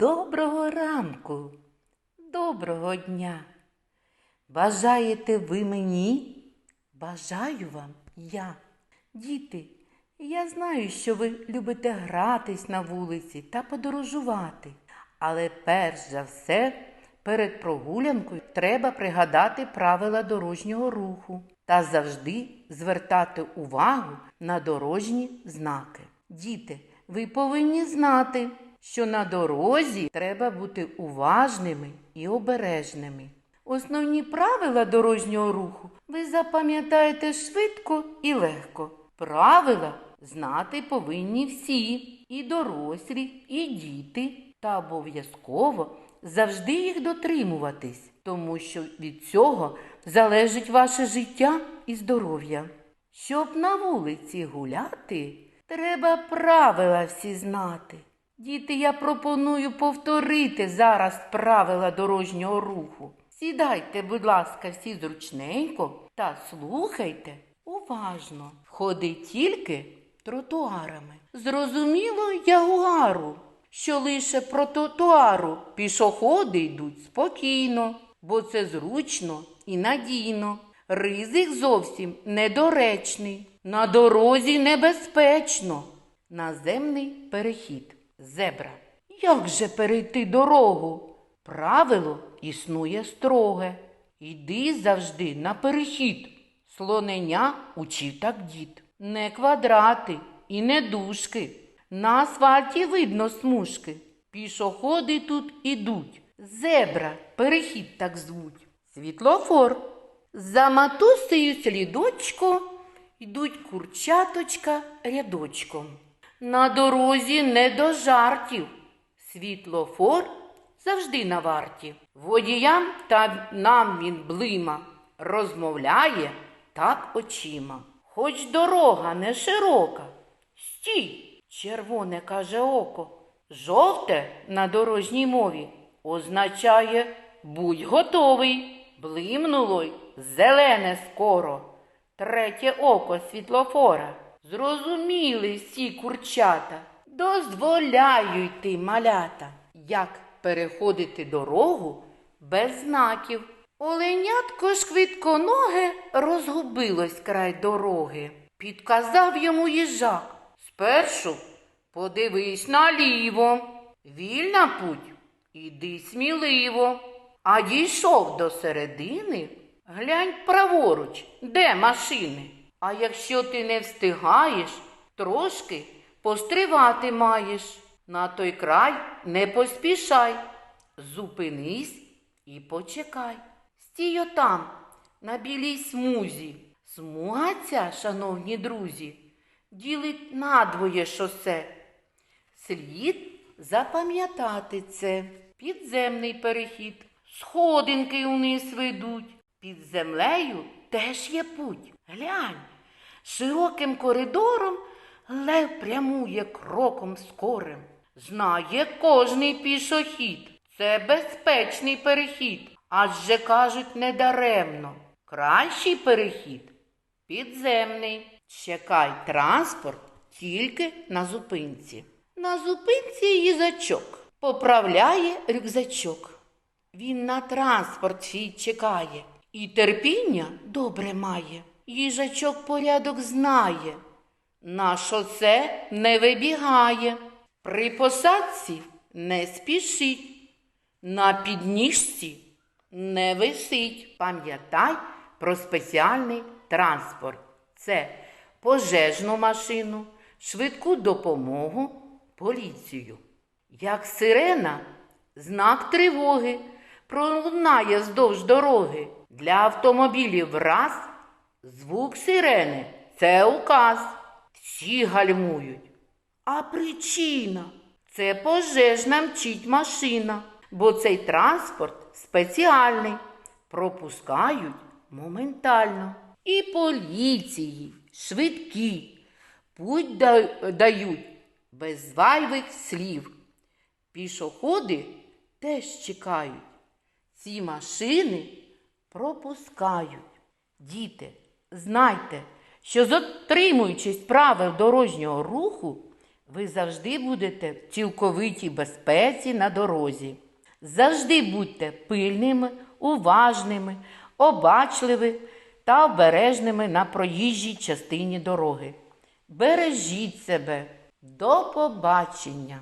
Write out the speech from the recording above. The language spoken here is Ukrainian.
Доброго ранку, доброго дня. Бажаєте ви мені? Бажаю вам я. Діти, я знаю, що ви любите гратись на вулиці та подорожувати. Але перш за все, перед прогулянкою треба пригадати правила дорожнього руху та завжди звертати увагу на дорожні знаки. Діти, ви повинні знати, що на дорозі треба бути уважними і обережними. Основні правила дорожнього руху ви запам'ятаєте швидко і легко. Правила знати повинні всі, і дорослі, і діти, та обов'язково завжди їх дотримуватись, тому що від цього залежить ваше життя і здоров'я. Щоб на вулиці гуляти, треба правила всі знати. Діти, я пропоную повторити зараз правила дорожнього руху. Сідайте, будь ласка, всі зручненько та слухайте уважно. Ходи тільки тротуарами. Зрозуміло ягуару, що лише про тротуару пішоходи йдуть спокійно, бо це зручно і надійно. Ризик зовсім недоречний. На дорозі небезпечно. Наземний перехід. Зебра. Як же перейти дорогу? Правило існує строге. Йди завжди на перехід. Слоненя учив так дід. Не квадрати і не дужки. На асфальті видно смужки. Пішоходи тут ідуть. Зебра, перехід так звуть. Світлофор. За матусею слідочко йдуть курчаточка рядочком. На дорозі не до жартів. Світлофор завжди на варті. Водіям та нам він блима, розмовляє так очима. Хоч дорога не широка. Стій, червоне каже око. Жовте на дорожній мові означає будь готовий. Блимнуло й зелене скоро. Третє око світлофора. Зрозуміли всі курчата. Дозволяю йти малята, як переходити дорогу без знаків. Оленятко швидконоге розгубилось край дороги. Підказав йому їжак. Спершу подивись наліво. Вільна путь, іди сміливо. А дійшов до середини, глянь праворуч, де машини. А якщо ти не встигаєш, трошки постривати маєш. На той край не поспішай, зупинись і почекай. Стій отам, на білій смузі. Смуга ця, шановні друзі, ділить надвоє шосе. Слід запам'ятати це. Підземний перехід. Сходинки униз ведуть. Під землею теж є путь. Глянь, широким коридором лев прямує кроком скорим. Знає кожний пішохід. Це безпечний перехід. Адже кажуть недаремно. Кращий перехід підземний. Чекай транспорт тільки на зупинці. На зупинці їзачок поправляє рюкзачок. Він на транспорт свій чекає і терпіння добре має. Їжачок порядок знає, на шосе не вибігає, при посадці не спішить, на підніжці не висить. Пам'ятай про спеціальний транспорт. Це пожежну машину, швидку допомогу, поліцію. Як сирена, знак тривоги пролунає вздовж дороги. Для автомобілів раз звук сирени це указ. Всі гальмують. А причина це пожежна мчить машина, бо цей транспорт спеціальний. Пропускають моментально. І поліції, швидкі, путь дають без зайвих слів. Пішоходи теж чекають. Ці машини пропускають. Діти, знайте, що дотримуючись правил дорожнього руху, ви завжди будете в цілковитій безпеці на дорозі. Завжди будьте пильними, уважними, обачливими та обережними на проїжджій частині дороги. Бережіть себе. До побачення!